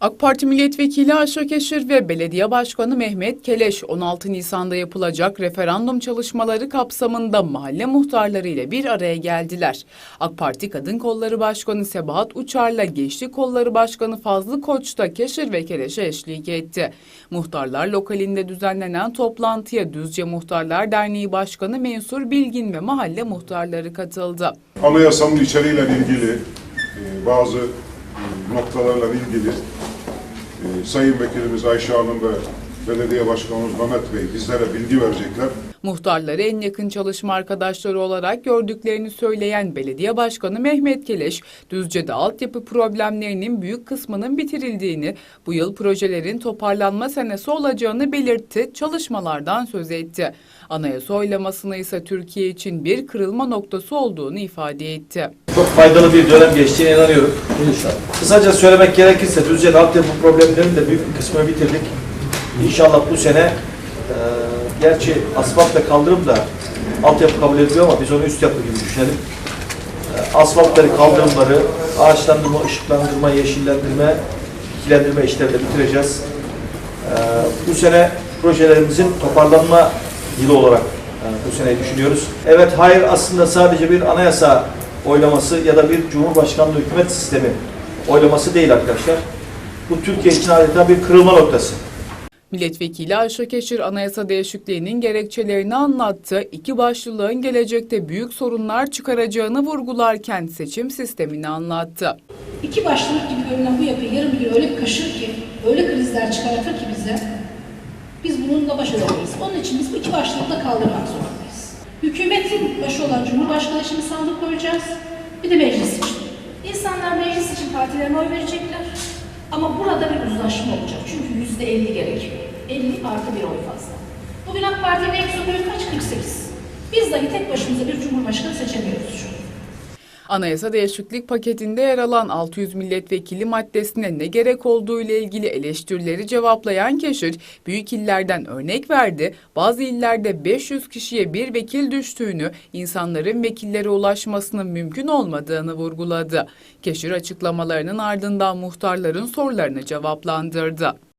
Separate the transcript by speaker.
Speaker 1: AK Parti Milletvekili Aşık Keşir ve Belediye Başkanı Mehmet Keleş 16 Nisan'da yapılacak referandum çalışmaları kapsamında mahalle muhtarları ile bir araya geldiler. AK Parti Kadın Kolları Başkanı Sebahat Uçar'la Gençlik Kolları Başkanı Fazlı Koç da Keşir ve Keleş'e eşlik etti. Muhtarlar lokalinde düzenlenen toplantıya Düzce Muhtarlar Derneği Başkanı Mensur Bilgin ve mahalle muhtarları katıldı.
Speaker 2: Anayasanın içeriğiyle ilgili e, bazı e, noktalarla ilgili e, Sayın Vekilimiz Ayşe Hanım ve Belediye Başkanımız Mehmet Bey bizlere bilgi verecekler.
Speaker 1: Muhtarları en yakın çalışma arkadaşları olarak gördüklerini söyleyen Belediye Başkanı Mehmet Keleş, Düzce'de altyapı problemlerinin büyük kısmının bitirildiğini, bu yıl projelerin toparlanma senesi olacağını belirtti, çalışmalardan söz etti. Anayasa oylamasını ise Türkiye için bir kırılma noktası olduğunu ifade etti.
Speaker 3: Çok faydalı bir dönem geçtiğine inanıyorum. İnşallah. Kısaca söylemek gerekirse Düzce'de altyapı problemlerinin de büyük bir kısmını bitirdik. İnşallah bu sene e, gerçi asfalt ve kaldırım da altyapı kabul ediliyor ama biz onu üst yapı gibi düşünelim. E, asfaltları, kaldırımları, ağaçlandırma, ışıklandırma, yeşillendirme, ikilendirme işlerini bitireceğiz. E, bu sene projelerimizin toparlanma yılı olarak e, bu seneyi düşünüyoruz. Evet, hayır aslında sadece bir anayasa oylaması ya da bir cumhurbaşkanlığı hükümet sistemi oylaması değil arkadaşlar. Bu Türkiye için adeta bir kırılma noktası.
Speaker 1: Milletvekili Ayşe Keşir anayasa değişikliğinin gerekçelerini anlattı. İki başlılığın gelecekte büyük sorunlar çıkaracağını vurgularken seçim sistemini anlattı.
Speaker 4: İki başlılık gibi görünen bu yapıyı yarın bir gün öyle bir kaşır ki, öyle krizler çıkartır ki bize, biz bununla baş edemeyiz. Onun için biz bu iki başlılıkla kaldırmak zorundayız. Hükümetin başı olan Cumhurbaşkanı için sandık koyacağız, bir de meclis için. İnsanlar meclis için partilerine oy verecekler. Ama burada bir uzlaşma olacak. Çünkü yüzde elli gerekiyor. 50 artı bir oy fazla. Bugün AK Parti'nin en kaç? 48. Biz dahi tek başımıza bir cumhurbaşkanı seçemiyoruz.
Speaker 1: Anayasa değişiklik paketinde yer alan 600 milletvekili maddesine ne gerek olduğu ile ilgili eleştirileri cevaplayan Keşir, büyük illerden örnek verdi. Bazı illerde 500 kişiye bir vekil düştüğünü, insanların vekillere ulaşmasının mümkün olmadığını vurguladı. Keşir açıklamalarının ardından muhtarların sorularını cevaplandırdı.